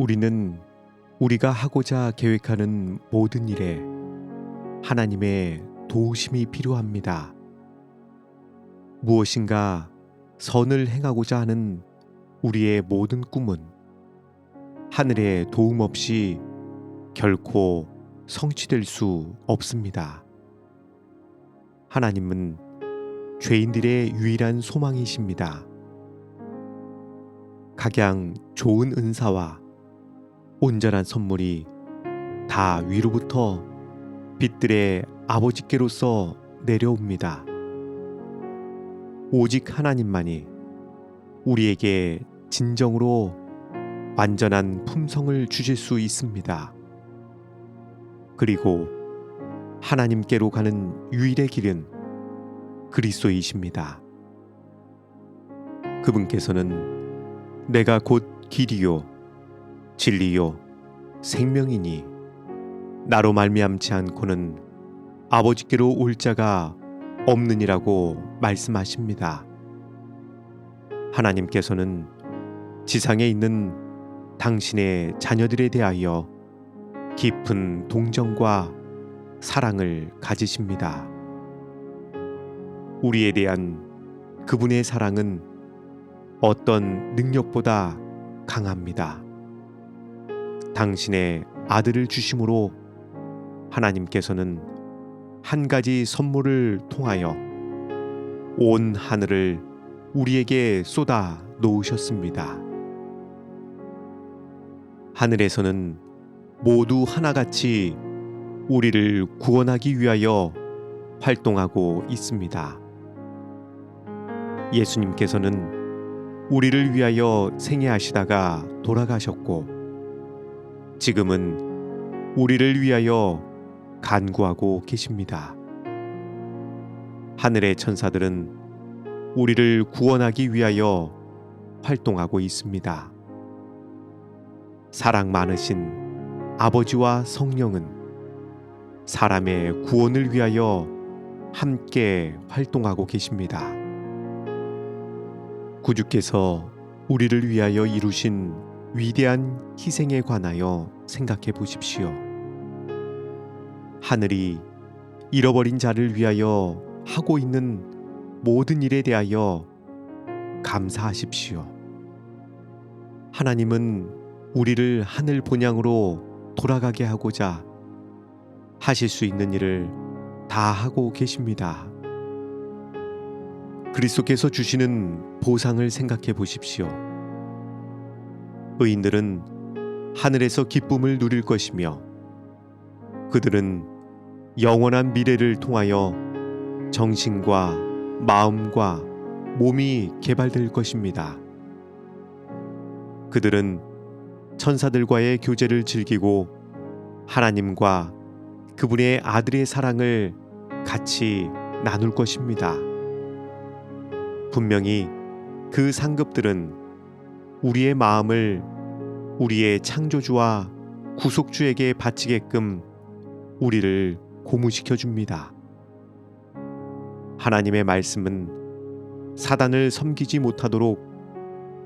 우리는 우리가 하고자 계획하는 모든 일에 하나님의 도우심이 필요합니다. 무엇인가 선을 행하고자 하는 우리의 모든 꿈은 하늘의 도움 없이 결코 성취될 수 없습니다. 하나님은 죄인들의 유일한 소망이십니다. 각양 좋은 은사와 온전한 선물이 다 위로부터 빛들의 아버지께로서 내려옵니다. 오직 하나님만이 우리에게 진정으로 완전한 품성을 주실 수 있습니다. 그리고 하나님께로 가는 유일의 길은 그리스도이십니다. 그분께서는 내가 곧 길이요 진리요 생명이니 나로 말미암지 않고는 아버지께로 올 자가 없느니라고 말씀하십니다. 하나님께서는 지상에 있는 당신의 자녀들에 대하여 깊은 동정과 사랑을 가지십니다. 우리에 대한 그분의 사랑은 어떤 능력보다 강합니다. 당신의 아들을 주심으로 하나님께서는 한 가지 선물을 통하여 온 하늘을 우리에게 쏟아 놓으셨습니다. 하늘에서는 모두 하나같이 우리를 구원하기 위하여 활동하고 있습니다. 예수님께서는 우리를 위하여 생애하시다가 돌아가셨고 지금은 우리를 위하여 간구하고 계십니다. 하늘의 천사들은 우리를 구원하기 위하여 활동하고 있습니다. 사랑 많으신 아버지와 성령은 사람의 구원을 위하여 함께 활동하고 계십니다. 구주께서 우리를 위하여 이루신 위대한 희생에 관하여 생각해 보십시오. 하늘이 잃어버린 자를 위하여 하고 있는 모든 일에 대하여 감사하십시오. 하나님은 우리를 하늘 본향으로 돌아가게 하고자 하실 수 있는 일을 다 하고 계십니다. 그리스도께서 주시는 보상을 생각해 보십시오. 의인들은 하늘에서 기쁨을 누릴 것이며 그들은 영원한 미래를 통하여 정신과 마음과 몸이 개발될 것입니다. 그들은 천사들과의 교제를 즐기고 하나님과 그분의 아들의 사랑을 같이 나눌 것입니다. 분명히 그 상급들은 우리의 마음을 우리의 창조주와 구속주에게 바치게끔 우리를 고무시켜 줍니다. 하나님의 말씀은 사단을 섬기지 못하도록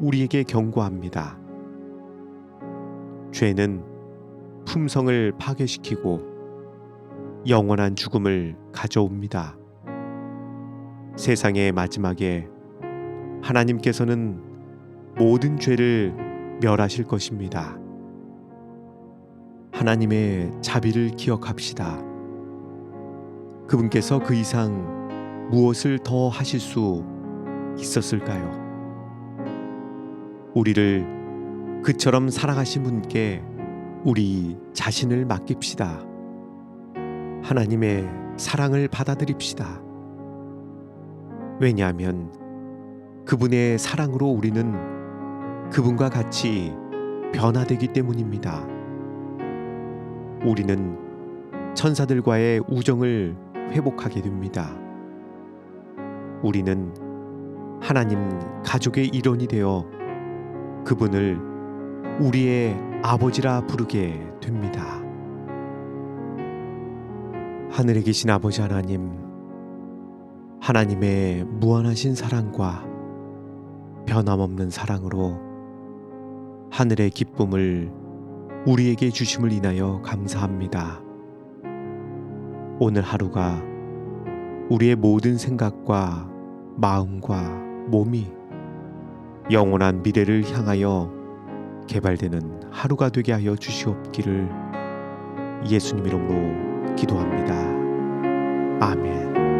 우리에게 경고합니다. 죄는 품성을 파괴시키고 영원한 죽음을 가져옵니다. 세상의 마지막에 하나님께서는 모든 죄를 멸하실 것입니다. 하나님의 자비를 기억합시다. 그분께서 그 이상 무엇을 더 하실 수 있었을까요? 우리를 그처럼 사랑하신 분께 우리 자신을 맡깁시다. 하나님의 사랑을 받아들입시다. 왜냐하면 그분의 사랑으로 우리는 그분과 같이 변화되기 때문입니다. 우리는 천사들과의 우정을 회복하게 됩니다. 우리는 하나님 가족의 일원이 되어 그분을 우리의 아버지라 부르게 됩니다. 하늘에 계신 아버지 하나님, 하나님의 무한하신 사랑과 변함없는 사랑으로 하늘의 기쁨을 우리에게 주심을 인하여 감사합니다. 오늘 하루가 우리의 모든 생각과 마음과 몸이 영원한 미래를 향하여 개발되는 하루가 되게 하여 주시옵기를 예수님 이름으로 기도합니다. 아멘.